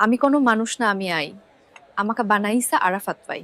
আমি কোনো মানুষ না আমি আই আমাকে বানাইছে আরাফাত ভাই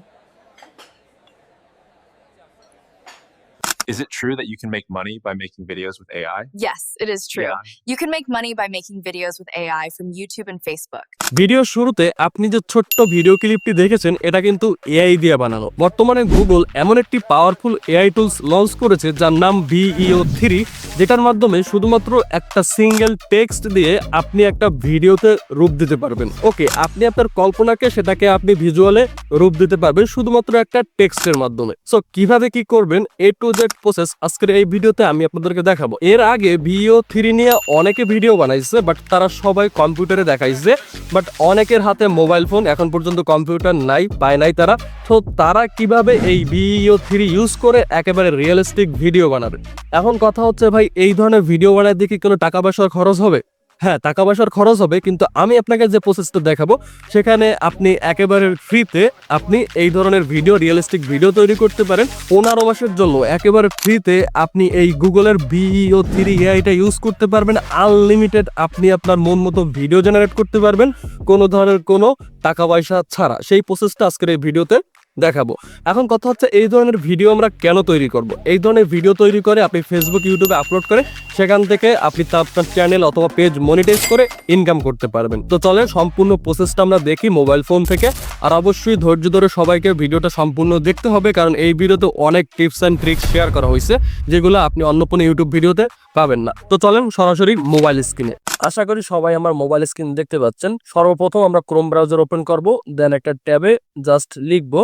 Is it true that you can make money by making videos with AI? Yes, it is true. Yeah. You can make money by making videos with AI from YouTube and Facebook. ভিডিওর শুরুতে আপনি যে ছোট্ট video ক্লিপটি দেখেছেন এটা কিন্তু AI দিয়ে বানানো বর্তমানে গুগল এমন একটি পাওয়ারফুল এআই টুলস লঞ্চ করেছে যার নাম ভিইও থ্রি যেটার মাধ্যমে শুধুমাত্র একটা সিঙ্গেল টেক্সট দিয়ে আপনি একটা ভিডিওতে রূপ দিতে পারবেন। ওকে আপনি আপনার কল্পনাকে সেটাকে আপনি ভিজুয়ালে রূপ দিতে পারবেন শুধুমাত্র একটা টেক্সটের মাধ্যমে। সো কীভাবে কি করবেন? এ টু জেড প্রসেস আজকের এই ভিডিওতে আমি আপনাদেরকে দেখাবো। এর আগে ভিও থ্রি নিয়ে অনেকে ভিডিও বানাইছে বাট তারা সবাই কম্পিউটারে দেখাইছে বাট অনেকের হাতে মোবাইল ফোন এখন পর্যন্ত কম্পিউটার নাই, পায় নাই তারা। তো তারা কীভাবে এই ভিও থ্রি ইউজ করে একেবারে রিয়েলিস্টিক ভিডিও বানাবে? এখন কথা হচ্ছে ভাই এই ধরনের ভিডিও বানায় কি কোনো টাকা পয়সার খরচ হবে? হ্যাঁ টাকা পয়সার খরচ হবে, কিন্তু আমি আপনাকে যে প্রসেসটা দেখাবো, সেখানে আপনি একেবারে ফ্রিতে আপনি এই ধরনের ভিডিও রিয়েলিস্টিক ভিডিও তৈরি করতে পারেন। পনেরো মাসের জন্য একেবারে ফ্রিতে আপনি এই গুগলের ভিও থ্রি এআইটা ইউজ করতে পারবেন। আনলিমিটেড আপনি আপনার মন মতো ভিডিও জেনারেট করতে পারবেন। কোনো ধরনের কোনো টাকা পয়সা ছাড়া। সেই প্রসেসটা আজকের এই ভিডিওতে দেখাবো। এখন কথা হচ্ছে, এই ধরনের ভিডিও আমরা কেন তৈরি করব? এই ধরনের ভিডিও তৈরি করে আপনি ফেসবুক ইউটিউবে আপলোড করে সেখান থেকে আপনি তা আপনার চ্যানেল অথবা পেজ মনিটাইজ করে ইনকাম করতে পারবেন। তো চলে সম্পূর্ণ প্রসেসটা আমরা দেখি মোবাইল ফোন থেকে। আর অবশ্যই ধৈর্য ধরে সবাইকে ভিডিওটা সম্পূর্ণ দেখতে হবে, কারণ এই ভিডিওতে অনেক টিপস অ্যান্ড ট্রিক্স শেয়ার করা হয়েছে, যেগুলো আপনি অন্য কোনো ইউটিউব ভিডিওতে পাবেন না। তো চলেন, সরাসরি মোবাইল স্ক্রিনে আশা করি সবাই আমার মোবাইল স্ক্রিন দেখতে পাচ্ছেন। সর্বপ্রথম আমরা ক্রোম ব্রাউজার ওপেন করব দেন একটা ট্যাবে জাস্ট লিখব।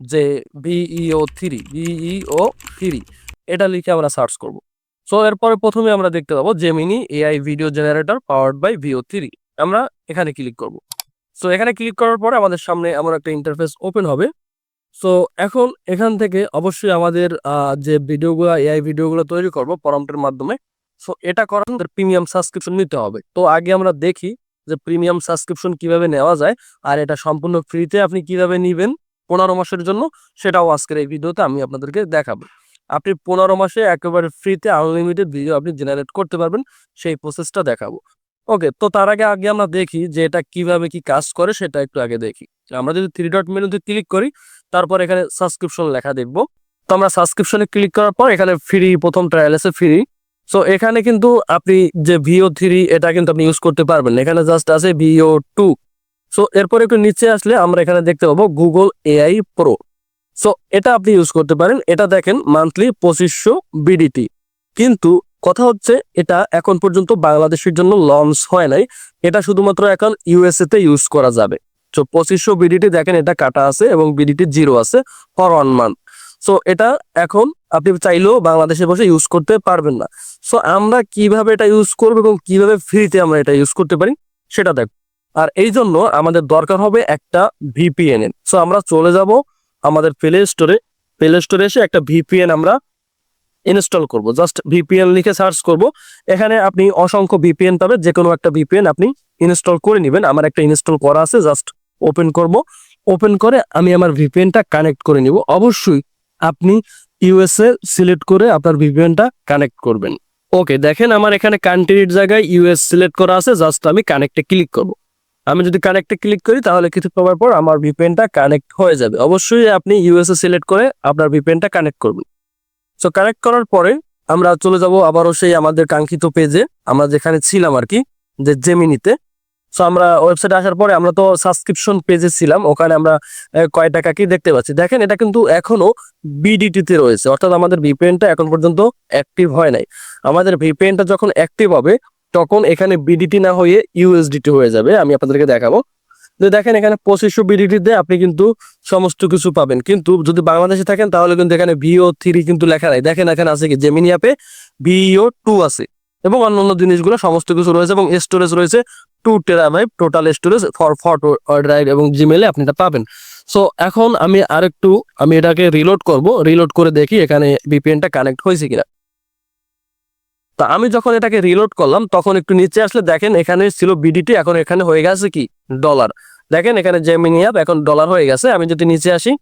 যে ভিইও থ্রি ভিইও থ্রি এটা লিখে আমরা সার্চ করব। সো এরপরে প্রথমে আমরা দেখতে পাবো Gemini AI video generator powered by Veo three আমরা এখানে ক্লিক করব। সো এখানে ক্লিক করার পরে আমাদের সামনে এমন একটা ইন্টারফেস ওপেন হবে। সো এখন এখান থেকে অবশ্যই আমাদের যে ভিডিওগুলো এআই ভিডিওগুলো তৈরি করব প্রম্পটের মাধ্যমে। সো এটা করার আমাদের প্রিমিয়াম সাবস্ক্রিপশন নিতে হবে। তো, আগে আমরা দেখি যে প্রিমিয়াম সাবস্ক্রিপশন কীভাবে নেওয়া যায়, আর এটা সম্পূর্ণ ফ্রিতে আপনি কীভাবে নিবেন। পনেরো মাসের জন্য সেটাও আজকের এই ভিডিওতে আমি আপনাদেরকে দেখাবো। আপনি পনেরো মাসে একেবারে ফ্রিতে আনলিমিটেড ভিডিও আপনি জেনারেট করতে পারবেন, সেই প্রসেসটা দেখাবো। ওকে তো তার আগে আগে আমরা দেখি যে এটা কীভাবে কি কাজ করে সেটা একটু আগে দেখি। আমরা যদি থ্রি ডট মেনুতে ক্লিক করি, তারপর এখানে সাবস্ক্রিপশন লেখা দেখব। তো আমরা সাবস্ক্রিপশনে ক্লিক করার পর এখানে ফ্রি প্রথম ট্রায়াল আছে ফ্রি সো এখানে কিন্তু আপনি যে ভিও থ্রি এটা কিন্তু আপনি ইউজ করতে পারবেন এখানে জাস্ট আছে ভিও টু সো এরপর একটু নিচে আসলে আমরা এখানে দেখতে পাবো গুগল এআই প্রো সো এটা আপনি ইউজ করতে পারেন। এটা দেখেন মান্থলি পঁচিশশো বিডিটি কিন্তু কথা হচ্ছে এটা এখন পর্যন্ত বাংলাদেশের জন্য লঞ্চ হয় নাই। এটা শুধুমাত্র এখন ইউএসএ তে ইউজ করা যাবে। তো পঁচিশশো বিডিটি দেখেন এটা কাটা আছে এবং বিডিটি জিরো আছে ফর ওয়ান মান্থ সো এটা এখন আপনি চাইলেও বাংলাদেশে বসে ইউজ করতে পারবেন না। সো আমরা কীভাবে এটা ইউজ করব এবং কীভাবে ফ্রিতে আমরা এটা ইউজ করতে পারি, সেটা দেখ। আর এই জন্য আমাদের দরকার হবে একটা ভিপিএন এর। সো আমরা চলে যাব আমাদের প্লে স্টোরে প্লে স্টোরে এসে একটা ভিপিএন আমরা ইনস্টল করব। জাস্ট ভিপিএন লিখে সার্চ করব। এখানে আপনি অসংখ্য ভিপিএন পাবেন। যে কোনো একটা ভিপিএন আপনি ইনস্টল করে নেবেন। আমার একটা ইনস্টল করা আছে। জাস্ট ওপেন করব। ওপেন করে আমি আমার ভিপিএনটা কানেক্ট করে নিব। অবশ্যই আপনি ইউএসএ সিলেক্ট করে আপনার ভিপিএনটা কানেক্ট করবেন। ওকে দেখেন আমার এখানে কান্ট্রির জায়গায় ইউএস সিলেক্ট করা আছে। জাস্ট আমি কানেক্টে ক্লিক করব। আমি যদি কানেক্টে ক্লিক করি, তাহলে কিছু পাওয়ার পর আমার ভিপিএনটা কানেক্ট হয়ে যাবে। অবশ্যই আপনি ইউএসএ সিলেক্ট করে আপনার ভিপিএনটা কানেক্ট করবেন সো কানেক্ট করার পরে আমরা চলে যাব আবারও সেই আমাদের কাঙ্ক্ষিত পেজে আমরা যেখানে ছিলাম আর কি, যে জেমিনিতে সো আমরা ওয়েবসাইটে আসার পরে আমরা তো সাবস্ক্রিপশন পেজে ছিলাম। ওখানে আমরা কয় টাকা কি দেখতে পাচ্ছি। দেখেন, এটা কিন্তু এখনও বিডিটিতে রয়েছে। অর্থাৎ আমাদের ভিপিএনটা এখন পর্যন্ত অ্যাক্টিভ হয় নাই। আমাদের ভিপিএনটা যখন অ্যাক্টিভ হবে তখন এখানে বিডিটি না হয়ে ইউএসডিটি হয়ে যাবে, আমি আপনাদেরকে দেখাবো। যে দেখেন এখানে পঁচিশশো বিডিটিতে আপনি কিন্তু সমস্ত কিছু পাবেন। কিন্তু যদি বাংলাদেশে থাকেন, তাহলে কিন্তু এখানে ভিও থ্রি কিন্তু লেখা নাই। দেখেন এখানে আছে কি? জেমিনি অ্যাপে ভিও টু আছে এবং অন্যান্য জিনিসগুলো, সমস্ত কিছু রয়েছে এবং স্টোরেজ রয়েছে two terabyte total storage for photo drive এবং জিমেলে আপনি এটা পাবেন। সো এখন আমি আরেকটু, আমি এটাকে রিলোড করব। রিলোড করে দেখি এখানে ভিপিএনটা কানেক্ট হয়েছে কিনা। তা আমি যখন এটাকে রিলোড করলাম, তখন একটু নিচে আসলে দেখেন এখানে ছিল বিডিটি এখন এখানে হয়ে গেছে কি? ডলার দেখেন এখানে জেমিনি অ্যাপ এখন ডলার হয়ে গেছে। আমি যদি নিচে আসি,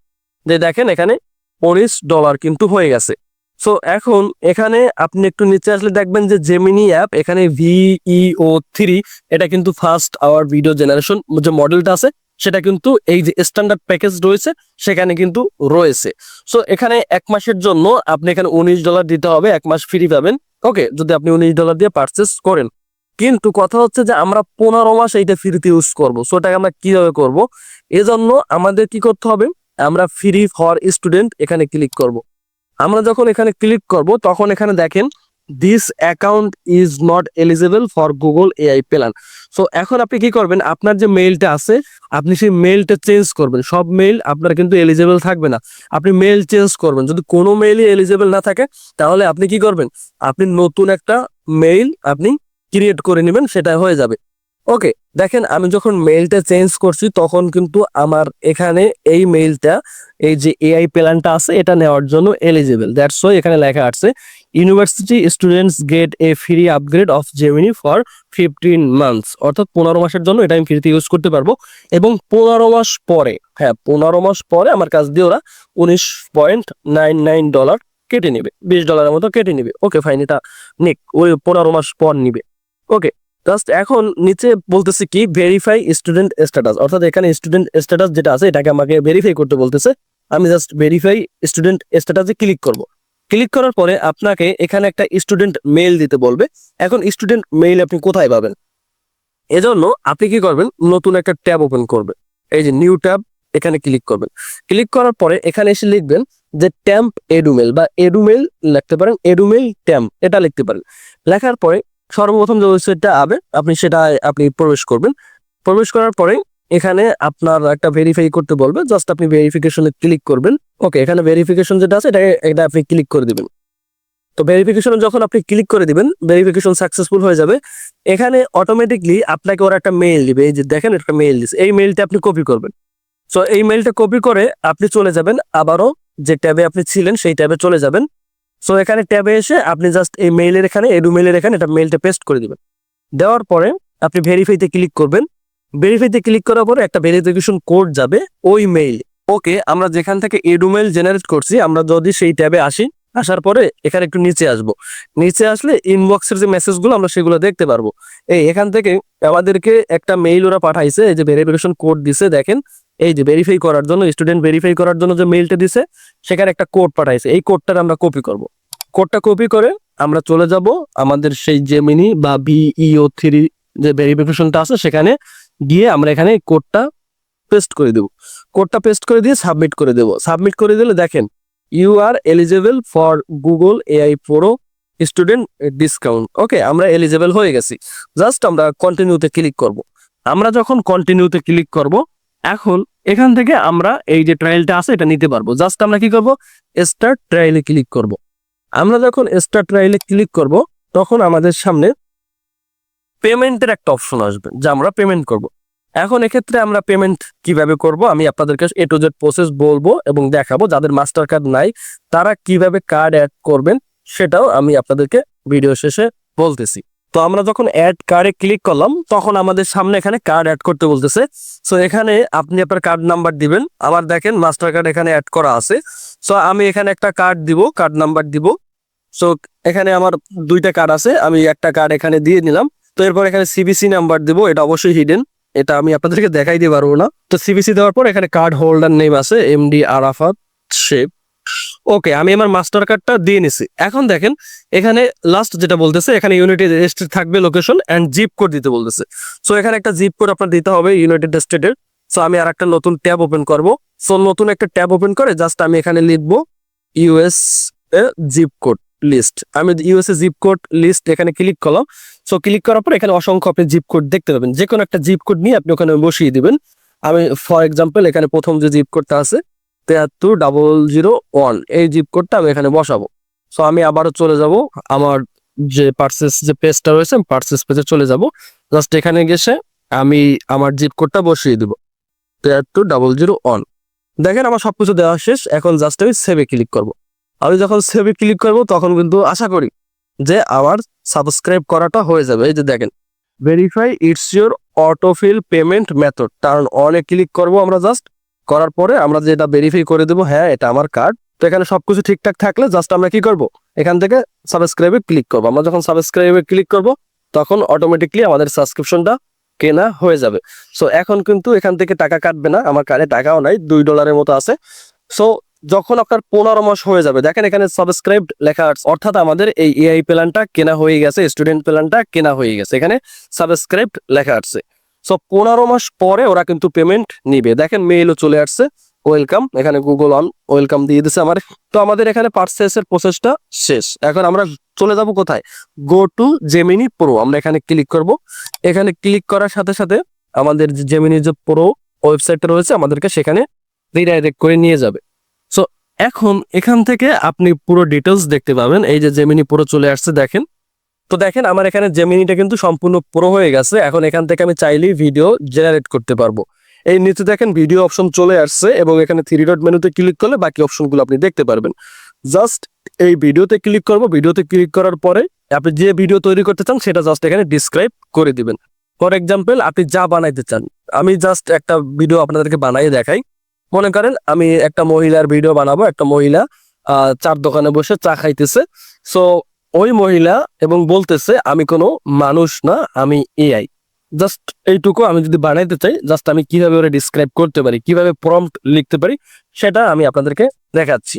যে দেখেন এখানে উনিশ ডলার কিন্তু হয়ে গেছে। সো এখন এখানে আপনি একটু নিচে আসলে দেখবেন যে জেমিনি অ্যাপ এখানে ভিইও থ্রি এটা কিন্তু ফার্স্ট আওয়ার ভিডিও জেনারেশন যে মডেলটা আছে, সেটা কিন্তু এই যে স্ট্যান্ডার্ড প্যাকেজ রয়েছে, সেখানে কিন্তু রয়েছে। সো এখানে এক মাসের জন্য আপনি এখানে উনিশ ডলার দিতে হবে, এক মাস ফ্রি পাবেন। ওকে, যদি আপনি উনিশ ডলার দিয়ে পারচেস করেন। কিন্তু কথা হচ্ছে যে আমরা পনেরো মাস এইটা ফ্রিতে ইউজ করব। সো এটাকে আমরা কীভাবে করব? এজন্য আমাদের কি করতে হবে? আমরা ফ্রি ফর স্টুডেন্ট এখানে ক্লিক করব। আমরা যখন এখানে ক্লিক করব, তখন এখানে দেখেন this account is not eligible for Google AI plan so এখন আপনি কি করবেন? আপনার যে মেইলটা আছে, আপনি সেই মেইলটা চেঞ্জ করবেন। সব মেইল আপনার কিন্তু এলিজিবল থাকবে না। আপনি মেইল চেঞ্জ করবেন। যদি কোনো মেইলই এলিজিবল না থাকে, তাহলে আপনি কি করবেন? আপনি নতুন একটা মেইল আপনি ক্রিয়েট করে নেবেন, সেটা হয়ে যাবে। ওকে দেখেন, আমি যখন মেইলটা চেঞ্জ করছি, তখন কিন্তু আমার এখানে এই মেইলটা এই যে এআই প্ল্যানটা আছে, এটা নেওয়ার জন্য এলিজিবল দ্যাটস ওয়াই এখানে লেখা আছে university students get a free upgrade of Gemini for fifteen months অর্থাৎ পনেরো মাসের জন্য এটা আমি ফ্রিতে ইউজ করতে পারব। এবং পনেরো মাস পরে হ্যাঁ পনেরো মাস পরে আমার কাছ দিয়ে ওরা উনিশ পয়েন্ট নাইন নাইন ডলার কেটে নেবে। বিশ ডলারের মতো কেটে নেবে। ওকে ফাইন এটা নিক। ওই পনেরো মাস পর নিবে। ওকে জাস্ট এখন নিচে বলতেছে কি ভেরিফাই স্টুডেন্ট স্ট্যাটাস অর্থাৎ এখানে স্টুডেন্ট স্ট্যাটাস যেটা আছে, এটাকে আমাকে ভেরিফাই করতে বলতেছে। আমি জাস্ট ভেরিফাই স্টুডেন্ট স্ট্যাটাসে ক্লিক করব। ক্লিক করার পরে আপনাকে এখানে একটা স্টুডেন্ট মেইল দিতে বলবে। এখন স্টুডেন্ট মেইল আপনি কোথায় পাবেন? এজন্য আপনি কি করবেন? নতুন একটা ট্যাব ওপেন করবেন। এই যে নিউ ট্যাব, এখানে ক্লিক করবেন। ক্লিক করার পরে এখানে এসে লিখবেন যে ট্যাম্প এডুমেল বা এডুমেল লিখতে পারেন এডুমেল ট্যাম্প এটা লিখতে পারেন। লেখার পরে সর্বপ্রথম যে ওয়েবসাইটটা আবে, আপনি সেটা আপনি প্রবেশ করবেন। প্রবেশ করার পরে এখানে আপনার একটা ভেরিফাই করতে বলবে জাস্ট আপনি ভেরিফিকেশনে ক্লিক করবেন। ওকে এখানে ভেরিফিকেশন যেটা আছে এটা এটা আপনি ক্লিক করে দিবেন। তো ভেরিফিকেশনে যখন আপনি ক্লিক করে দিবেন ভেরিফিকেশন সাকসেসফুল হয়ে যাবে। এখানে অটোমেটিকলি আপনাকে ওরা একটা মেইল দিবে, এই যে দেখেন একটা মেইল দিচ্ছে এই মেইলটা আপনি কপি করবেন। সো এই মেইলটা কপি করে আপনি চলে যাবেন, আবারও যে ট্যাবে আপনি ছিলেন, সেই ট্যাবে চলে যাবেন। সো এখানে ট্যাবে এসে আপনি জাস্ট এই মেইলের এখানে এডু মেইলের এখানে এটা মেইলটা পেস্ট করে দিবেন। দেওয়ার পরে আপনি ভেরিফাইতে ক্লিক করবেন। ভেরিফাইতে ক্লিক করার পরে একটা ভেরিফিকেশন কোড যাবে ওই মেইল ওকে আমরা যেখান থেকে এডু মেইল জেনারেট করছি, আমরা যদি সেই ট্যাবে আসি, আসার পরে এখানে একটু নিচে আসব। নিচে আসলে ইনবক্সের যে মেসেজগুলো আমরা সেগুলো দেখতে পারব। এই এখান থেকে আমাদেরকে একটা মেইল ওরা পাঠাইছে, এই যে ভেরিফিকেশন কোড দিছে, দেখেন। এই যে ভেরিফাই করার জন্য স্টুডেন্ট ভেরিফাই করার জন্য যে মেইলটা দিছে, সেখানে একটা কোড পাঠাইছে। এই কোডটা আমরা কপি করব। কোডটা কপি করে আমরা চলে যাব আমাদের সেই জেমিনি বা বিইও থ্রি যে ভেরিফিকেশনটা আছে, সেখানে গিয়ে আমরা এখানে কোডটা পেস্ট করে দেব। কোডটা পেস্ট করে দিয়ে সাবমিট করে দেব। সাবমিট করে দিলে দেখেন you are eligible for Google AI pro student discount okay আমরা এলিজেবল হয়ে গেছি। জাস্ট আমরা কন্টিনিউতে ক্লিক করব। আমরা যখন কন্টিনিউতে ক্লিক করব, এখন এখান থেকে আমরা এই যে ট্রায়ালটা আছে, এটা নিতে পারব। জাস্ট আমরা কি করব? স্টার্ট ট্রায়ালে ক্লিক করব। আমরা যখন স্টার্ট ট্রায়ালে ক্লিক করব, তখন আমাদের সামনে পেমেন্টের একটা অপশন আসবে, যা আমরা পেমেন্ট করব। এখন এক্ষেত্রে আমরা পেমেন্ট কীভাবে করব? আমি আপনাদেরকে এ টু জেড প্রসেস বলব এবং দেখাবো যাদের মাস্টার কার্ড নাই, তারা কীভাবে কার্ড অ্যাড করবেন সেটাও আমি আপনাদেরকে ভিডিও শেষে বলতেছি। তো আমরা যখন অ্যাড কার্ডে ক্লিক করলাম, তখন আমাদের সামনে এখানে কার্ড অ্যাড করতে বলতেছে। সো এখানে আপনি আপনার কার্ড নাম্বার দিবেন। আবার দেখেন মাস্টার কার্ড এখানে অ্যাড করা আছে। সো আমি এখানে একটা কার্ড দিব কার্ড নাম্বার দিব। সো এখানে আমার দুইটা কার্ড আছে। আমি একটা কার্ড এখানে দিয়ে নিলাম। তো এরপর এখানে সিবিসি নাম্বার দিব, এটা অবশ্যই হিডেন এটা আমি আপনাদেরকে দেখাই দিতে পারব না। তো সিবিসি দেওয়ার পর এখানে কার্ড হোল্ডার নেম আছে এমডি আরাফাত শেপ ওকে আমি আমার মাস্টার কার্ডটা দিয়ে নিছি। এখন দেখেন, এখানে লাস্ট যেটা বলতেছে, এখানে ইউনাইটেড স্টেট থাকবে লোকেশন অ্যান্ড জিপ কোড দিতে বলতেছে। সো এখানে একটা জিপ কোড আপনার দিতে হবে ইউনাইটেড স্টেটের সো আমি আর একটা নতুন ট্যাব ওপেন করব। সো নতুন একটা ট্যাব ওপেন করে জাস্ট আমি এখানে লিখব ইউএস জিপ কোড লিস্ট আমি ইউএসএ জিপ কোড লিস্ট এখানে ক্লিক করলাম। সো ক্লিক করার পর এখানে অসংখ্য আপনি জিপ কোড দেখতে পাবেন। যে কোনো একটা জিপ কোড নিয়ে আপনি ওখানে বসিয়ে দিবেন। আমি ফর এক্সাম্পল এখানে প্রথম যে জিপ কোডটা আছে তেহাত্তর ডাবল জিরো ওয়ান এই জিপ কোডটা আমি এখানে বসাবো। সো আমি আবারও চলে যাব। আমার যে পার্সেস যে পেজটা রয়েছে পার্সেস পেজে চলে যাব। জাস্ট এখানে গেছে, আমি আমার জিপ কোডটা বসিয়ে দিব। তেহাত্তর ডাবল জিরো ওয়ান দেখেন, আমার সবকিছু দেওয়া শেষ। এখন জাস্ট আমি সেভে ক্লিক করব। আমি যখন সেভে ক্লিক করব, তখন কিন্তু আশা করি যে আমার সাবস্ক্রাইব করাটা হয়ে যাবে। এই যে দেখেন verify it's your autofill payment method কারণ অনে ক্লিক করব আমরা জাস্ট করার পরে আমরা যেটা ভেরিফাই করে দেবো হ্যাঁ এটা আমার কার্ড তো এখানে সবকিছু ঠিকঠাক থাকলে জাস্ট আমরা কি করব? এখান থেকে সাবস্ক্রাইবে ক্লিক করব। আমরা যখন সাবস্ক্রাইবে ক্লিক করব, তখন অটোমেটিকলি আমাদের সাবস্ক্রিপশনটা কেনা হয়ে যাবে। সো এখন কিন্তু এখান থেকে টাকা কাটবে না। আমার কারে টাকাও নাই, দুই ডলারের মতো আছে। সো যখন আপনার পনেরো মাস হয়ে যাবে, দেখেন এখানে সাবস্ক্রাইব লেখা অর্থাৎ আমাদের এই এআই প্ল্যানটা কেনা হয়ে গেছে স্টুডেন্ট প্ল্যানটা কেনা হয়ে গেছে। এখানে সাবস্ক্রাইব লেখা আছে। সো পনেরো মাস পরে ওরা কিন্তু পেমেন্ট নিবে। দেখেন মেইলও চলে আসছে। ওয়েলকাম এখানে গুগল অন ওয়েলকাম দিয়ে দিছে আমার। তো আমাদের এখানে পার্সেসের প্রসেসটা শেষ। এখন আমরা চলে যাব কোথায়? গো টু জেমিনি প্রো আমরা এখানে ক্লিক করব। এখানে ক্লিক করার সাথে সাথে আমাদের জেমিনি যে প্রো ওয়েবসাইটটা রয়েছে, আমাদেরকে সেখানে রিডাইরেক্ট করে নিয়ে যাবে। এখন এখান থেকে আপনি পুরো ডিটেলস দেখতে পাবেন। এই যে জেমিনি পুরো চলে আসছে, দেখেন। তো দেখেন, আমার এখানে জেমিনিটা কিন্তু সম্পূর্ণ পুরো হয়ে গেছে। এখন এখান থেকে আমি চাইলেই ভিডিও জেনারেট করতে পারব। এই নিচে দেখেন ভিডিও অপশন চলে আসছে এবং এখানে থ্রি ডট মেনুতে ক্লিক করলে বাকি অপশনগুলো আপনি দেখতে পারবেন। জাস্ট এই ভিডিওতে ক্লিক করব। ভিডিওতে ক্লিক করার পরে আপনি যে ভিডিও তৈরি করতে চান, সেটা জাস্ট এখানে ডিসক্রাইব করে দিবেন। ফর এক্সাম্পল আপনি যা বানাইতে চান, আমি জাস্ট একটা ভিডিও আপনাদেরকে বানাই দেখাই। মনে করেন আমি একটা মহিলার ভিডিও বানাবো, একটা মহিলা চার দোকানে বসে চা খাইতেছে। সো ওই মহিলা এবং বলতেছে, আমি কোনো মানুষ না, আমি এআই জাস্ট এইটুকু আমি যদি বানাইতে চাই জাস্ট আমি কীভাবে ওরা ডিসক্রাইব করতে পারি, কীভাবে প্রম্পট লিখতে পারি, সেটা আমি আপনাদেরকে দেখাচ্ছি।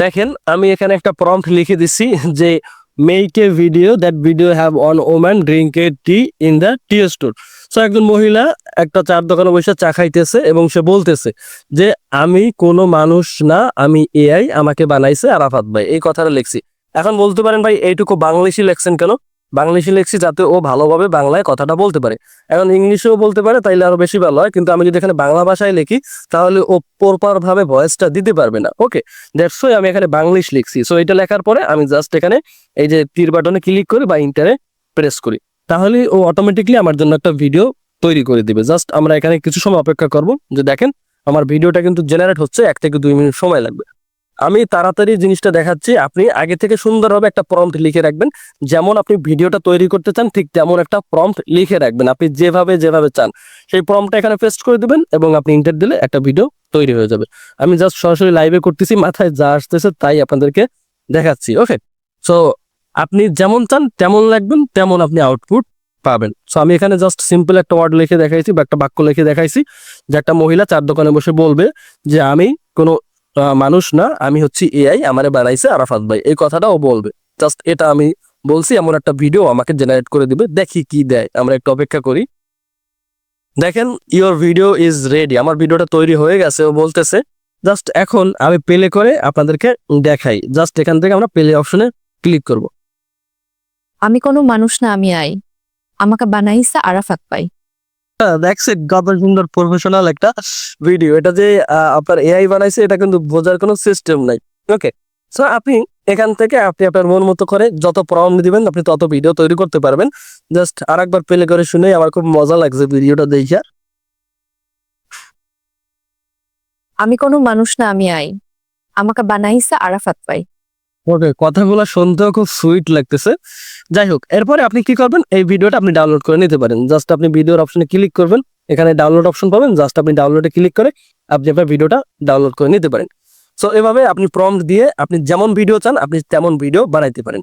দেখেন, আমি এখানে একটা প্রম্পট লিখে দিছি যে make a video that video have an woman drink a tea in the tea store so একজন মহিলা একটা চার দোকানে বসে চা খাইতেছে এবং সে বলতেছে যে, আমি কোনো মানুষ না, আমি এআই, আমাকে বানাইছে আরাফাত ভাই। এই কথাটা লিখছি। এখন বলতে পারেন ভাই, এইটুকু বাংলিশই লেখছেন কেন? বাংলিশে লিখছি যাতে ও ভালোভাবে বাংলায় কথাটা বলতে পারে। এখন ইংলিশেও বলতে পারে, তাইলে আরও বেশি ভালো হয়। কিন্তু আমি যদি এখানে বাংলা ভাষায় লিখি, তাহলে ও ভাবে ভয়েসটা দিতে পারবে না। ওকে ওয়াই আমি এখানে বাংলিশ লিখছি। সো এটা লেখার পরে আমি জাস্ট এখানে এই যে তীর বাটনে ক্লিক করি বা ইন্টারে প্রেস করি। তাহলে ও অটোমেটিকলি আমার জন্য একটা ভিডিও তৈরি করে দিবে। জাস্ট আমরা এখানে কিছু সময় অপেক্ষা করব। যে দেখেন, আমার ভিডিওটা কিন্তু জেনারেট হচ্ছে এক থেকে দুই মিনিট সময় লাগবে। আমি তাড়াতাড়ি জিনিসটা দেখাচ্ছি, আপনি আগে থেকে সুন্দরভাবে একটা প্রম্পট লিখে রাখবেন। যেমন আপনি ভিডিওটা তৈরি করতে চান, ঠিক তেমন একটা প্রম্পট লিখে রাখবেন। আপনি যেভাবে যেভাবে চান, সেই প্রম্পটটা এখানে পেস্ট করে দিবেন এবং আপনি ইন্টার দিলে একটা ভিডিও তৈরি হয়ে যাবে। আমি জাস্ট সরাসরি লাইভে করতেছি, মাথায় যা আসতেছে তাই আপনাদেরকে দেখাচ্ছি ওকে সো আপনি যেমন চান, তেমন লাগবেন তেমন আপনি আউটপুট পাবেন। সো আমি এখানে জাস্ট সিম্পল একটা ওয়ার্ড লিখে দেখাইছি বা একটা বাক্য লিখে দেখাইছি, যে একটা মহিলা চার দোকানে বসে বলবে যে, আমি কোনো মানুষ না, আমি হচ্ছি এআই আমারে বানাইছে আরাফাত ভাই। এই কথাটা ও বলবে। জাস্ট এটা আমি বলছি, এমন একটা ভিডিও আমাকে জেনারেট করে দিবে, দেখি কি দেয়। আমরা একটু অপেক্ষা করি। দেখেন ইওর ভিডিও ইজ রেডি আমার ভিডিওটা তৈরি হয়ে গেছে, ও বলতেছে জাস্ট এখন আমি প্লে করে আপনাদেরকে দেখাই। জাস্ট এখান থেকে আমরা প্লে অপশনে ক্লিক করব। আমি কোনো মানুষ না আমি আই। আমাকে বানাইছে আরাফাত পাই দেখছে কত সুন্দর প্রফেশনাল একটা ভিডিও এটা যে আপনার এআই বানাইছে এটা কিন্তু বোঝার কোনো সিস্টেম নাই। ওকে সো আপনি এখান থেকে আপনি আপনার মন মতো করে যত প্রম দিবেন আপনি তত ভিডিও তৈরি করতে পারবেন। জাস্ট আরেকবার প্লে করে শুনে আমার খুব মজা লাগছে ভিডিওটা দেখে। আমি কোনো মানুষ না আমি আই। আমাকে বানাইছে আরাফাত পাই ওকে, কথাগুলো শুনতেও খুব সুইট লাগতেছে। যাই হোক, এরপরে আপনি কি করবেন? এই ভিডিওটা আপনি ডাউনলোড করে নিতে পারেন। জাস্ট আপনি ভিডিওর অপশনে ক্লিক করবেন। এখানে ডাউনলোড অপশন পাবেন। জাস্ট আপনি ডাউনলোডে ক্লিক করে আপনি আপনার ভিডিওটা ডাউনলোড করে নিতে পারেন। সো এভাবে আপনি প্রম্পট দিয়ে আপনি যেমন ভিডিও চান, আপনি তেমন ভিডিও বানাইতে পারেন।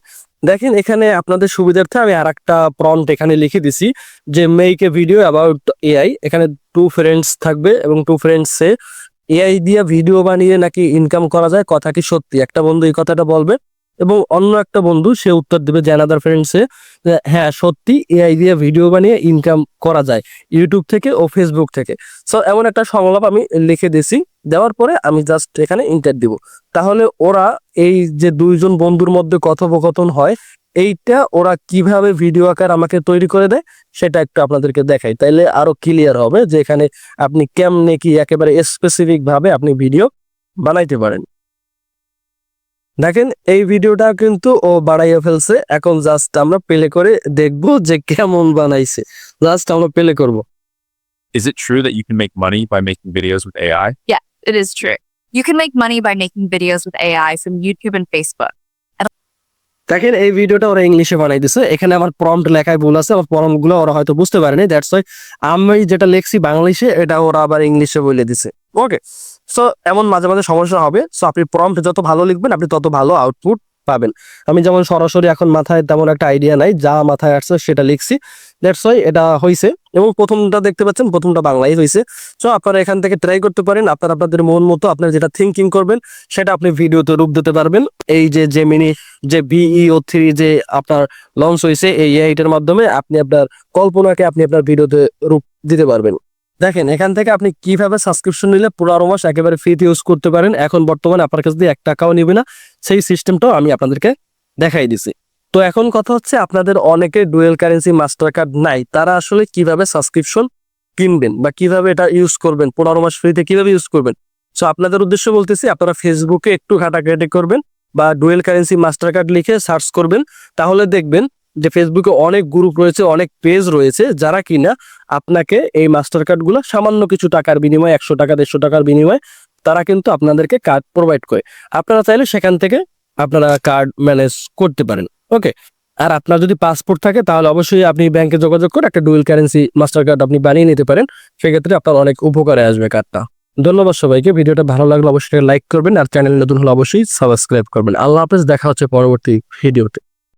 দেখেন, এখানে আপনাদের সুবিধার্থে আমি আর একটা প্রম্পট এখানে লিখে দিছি যে এ ভিডিও অ্যাবাউট এআই এখানে টু ফ্রেন্ডস থাকবে এবং টু ফ্রেন্ডসে এআই দিয়ে ভিডিও বানিয়ে নাকি ইনকাম করা যায়? কথা কি সত্যি? একটা বন্ধু এই কথাটা বলবে এবং অন্য একটা বন্ধু সে উত্তর দেবে যে অ্যানাদার ফ্রেন্ডসে হ্যাঁ সত্যি এআই দিয়ে ভিডিও বানিয়ে ইনকাম করা যায় ইউটিউব থেকে ও ফেসবুক থেকে। সো এমন একটা সংলাপ আমি লিখে দিছি দেওয়ার পরে আমি জাস্ট এখানে ইন্টার দিব। তাহলে ওরা এই যে দুইজন বন্ধুর মধ্যে কথোপকথন হয় এইটা ওরা কীভাবে ভিডিও আকার আমাকে তৈরি করে দেয় সেটা একটু আপনাদেরকে দেখাই তাইলে আরও ক্লিয়ার হবে যে এখানে আপনি কেমনে কি একেবারে স্পেসিফিক ভাবে আপনি ভিডিও বানাইতে পারেন দেখেন এই ভিডিওটা কিন্তু ও বাড়াইয়া ফেলছে এখন জাস্ট আমরা প্লে করে দেখব যে কেমন বানাইছে জাস্ট আমরা প্লে করব Is it true that you can make money by making videos with AI? Yeah, It is true. You can make money by making videos with AI from YouTube and Facebook. দেখেন এই ভিডিওটা ওরা ইংলিশে বানাই দিছে। এখানে আমার প্রম্পট লেখায় ভুল আছে, আমার প্রম্পটগুলো ওরা হয়তো বুঝতে পারেনি। দ্যাটস ওয়াই আমি যেটা লেখছি বাংলিশে এটা ওরা আবার ইংলিশে বলে দিছে। ওকে সো এমন মাঝে মাঝে সমস্যা হবে। সো আপনি প্রম্পট যত ভালো লিখবেন, আপনি তত ভালো আউটপুট পাবেন। আমি যেমন সরাসরি এখন মাথায় তেমন একটা আইডিয়া নাই, যা মাথায় আসছে সেটা লিখছি। দ্যাটস ওয়াই এটা হয়েছে এবং প্রথমটা দেখতে পাচ্ছেন, প্রথমটা বাংলাই হয়েছে সো আপনারা এখান থেকে ট্রাই করতে পারেন। আপনারা আপনাদের মন মতো আপনারা যেটা থিঙ্কিং করবেন, সেটা আপনি ভিডিওতে রূপ দিতে পারবেন। এই যে যে মিনি যে বিইও থ্রি যে আপনার লঞ্চ হয়েছে এই এইটার মাধ্যমে আপনি আপনার কল্পনাকে আপনি আপনার ভিডিওতে রূপ দিতে পারবেন। দেখেন, এখান থেকে আপনি কীভাবে সাবস্ক্রিপশন নিলে পুরো মাস একেবারে ফ্রিতে ইউজ করতে পারেন। এখন বর্তমানে আপনার কাছে দিয়ে এক টাকাও নেবে না। সেই সিস্টেমটাও আমি আপনাদেরকে দেখাই দিছি। তো এখন কথা হচ্ছে আপনাদের অনেকে ডুয়েল কারেন্সি মাস্টার কার্ড নাই, তারা আসলে কীভাবে সাবস্ক্রিপশন কিনবেন বা কীভাবে এটা ইউজ করবেন, পনেরো মাস ফ্রিতে কীভাবে ইউজ করবেন? সো আপনাদের উদ্দেশ্য বলতেছি, আপনারা ফেসবুকে একটু ঘাটাঘাটি করবেন বা ডুয়েল কারেন্সি মাস্টার কার্ড লিখে সার্চ করবেন, তাহলে দেখবেন যে ফেসবুকে অনেক গ্রুপ রয়েছে, অনেক পেজ রয়েছে যারা কিনা আপনাকে এই মাস্টার কার্ডগুলো সামান্য কিছু টাকার বিনিময়ে, একশো টাকা, দেড়শো টাকার বিনিময়ে তারা কিন্তু আপনাদেরকে কার্ড প্রোভাইড করে। আপনারা চাইলে সেখান থেকে আপনারা কার্ড ম্যানেজ করতে পারেন। ওকে আর আপনার যদি পাসপোর্ট থাকে, তাহলে অবশ্যই আপনি ব্যাংকে যোগাযোগ করে একটা ডুয়েল কারেন্সি মাস্টার কার্ড আপনি বানিয়ে নিতে পারেন। সেক্ষেত্রে আপনার অনেক উপকারে আসবে কার্ডটা ধন্যবাদ সবাইকে। ভিডিওটা ভালো লাগলে অবশ্যই লাইক করবেন আর চ্যানেল নতুন হলে অবশ্যই সাবস্ক্রাইব করবেন। আল্লাহ হাফেজ, দেখা হচ্ছে পরবর্তী ভিডিওতে